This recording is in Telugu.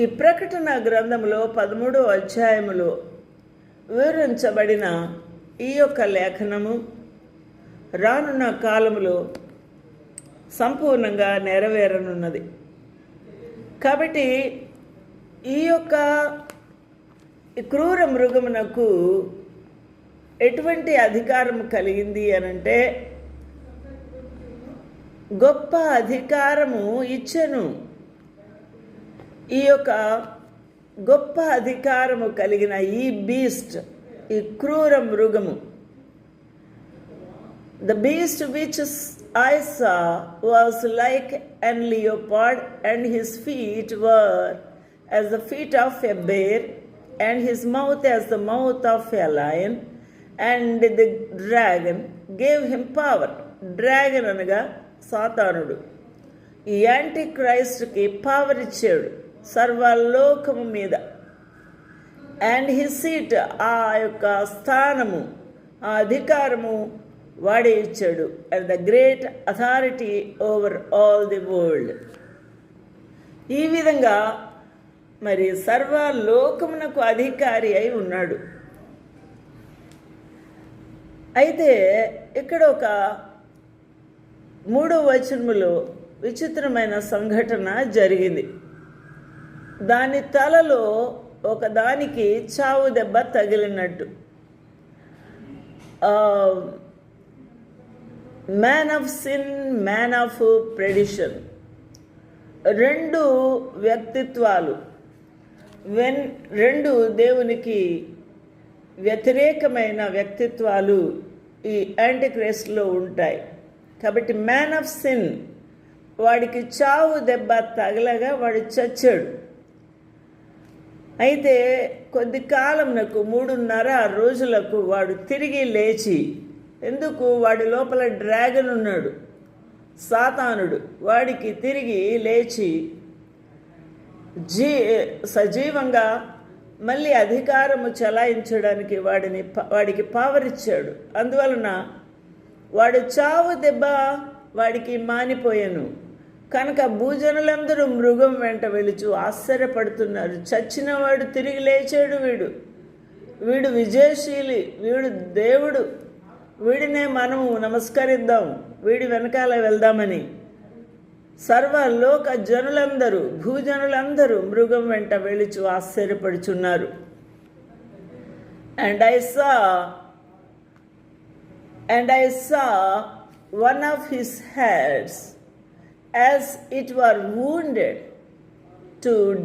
ఈ ప్రకటన గ్రంథంలో పదమూడో అధ్యాయములో వివరించబడిన ఈ యొక్క లేఖనము రానున్న కాలములో సంపూర్ణంగా నెరవేరనున్నది. కాబట్టి ఈ యొక్క ఈ క్రూర మృగమునకు ఎటువంటి అధికారం కలిగింది అనంటే గొప్ప అధికారము ఇచ్చెను. ఈ యొక్క గొప్ప అధికారము కలిగిన ఈ బీస్ట్ ఈ క్రూర మృగము. The beast which I saw was like and leopard and his feet were as the feet of a bear and his mouth as the mouth of a lion and the dragon gave him power dragon అనగా సాతానుడు. ఈ యాంటీ క్రైస్ట్కి పవర్ ఇచ్చాడు. సర్వలోకము మీద. అండ్ హి సీట్ ఆ యొక్క స్థానము ఆ అధికారము వాడే ఇచ్చాడు. And the great authority over all the world ఈ విధంగా మరి సర్వలోకమునకు అధికారి అయి ఉన్నాడు. అయితే ఇక్కడ ఒక మూడో వచనములో విచిత్రమైన సంఘటన జరిగింది. దాని తలలో ఒకదానికి చావు దెబ్బ తగిలినట్టు. Man of sin man of perdition రెండు వ్యక్తిత్వాలు. వెన్ రెండు దేవునికి వ్యతిరేకమైన వ్యక్తిత్వాలు ఈ యాంటిక్రేస్ట్లో ఉంటాయి. కాబట్టి మ్యాన్ ఆఫ్ సిన్ వాడికి చావు దెబ్బ తగలగా వాడు చచ్చాడు. అయితే కొద్ది కాలంకు మూడున్నర రోజులకు వాడు తిరిగి లేచి ఎందుకు? వాడి లోపల డ్రాగన్ ఉన్నాడు సాతానుడు. వాడికి తిరిగి లేచి జీ సజీవంగా మళ్ళీ అధికారము చలాయించడానికి వాడిని వాడికి పవర్ ఇచ్చాడు అందువలన వాడు చావు దెబ్బ వాడికి మానిపోయాను. కనుక భూజనులందరూ మృగం వెంట వెలుచు ఆశ్చర్యపడుతున్నారు. చచ్చినవాడు తిరిగి లేచాడు వీడు. వీడు విజయశీలి వీడు దేవుడు. వీడినే మనము నమస్కరిద్దాం. వీడి వెనకాల వెళ్దామని. సర్వలోక జనులందరూ భూజనులందరూ మృగం వెంట వెళుచు ఆశ్చర్యపడుచున్నారు. And I saw and I saw one of his heads as it were wounded to death.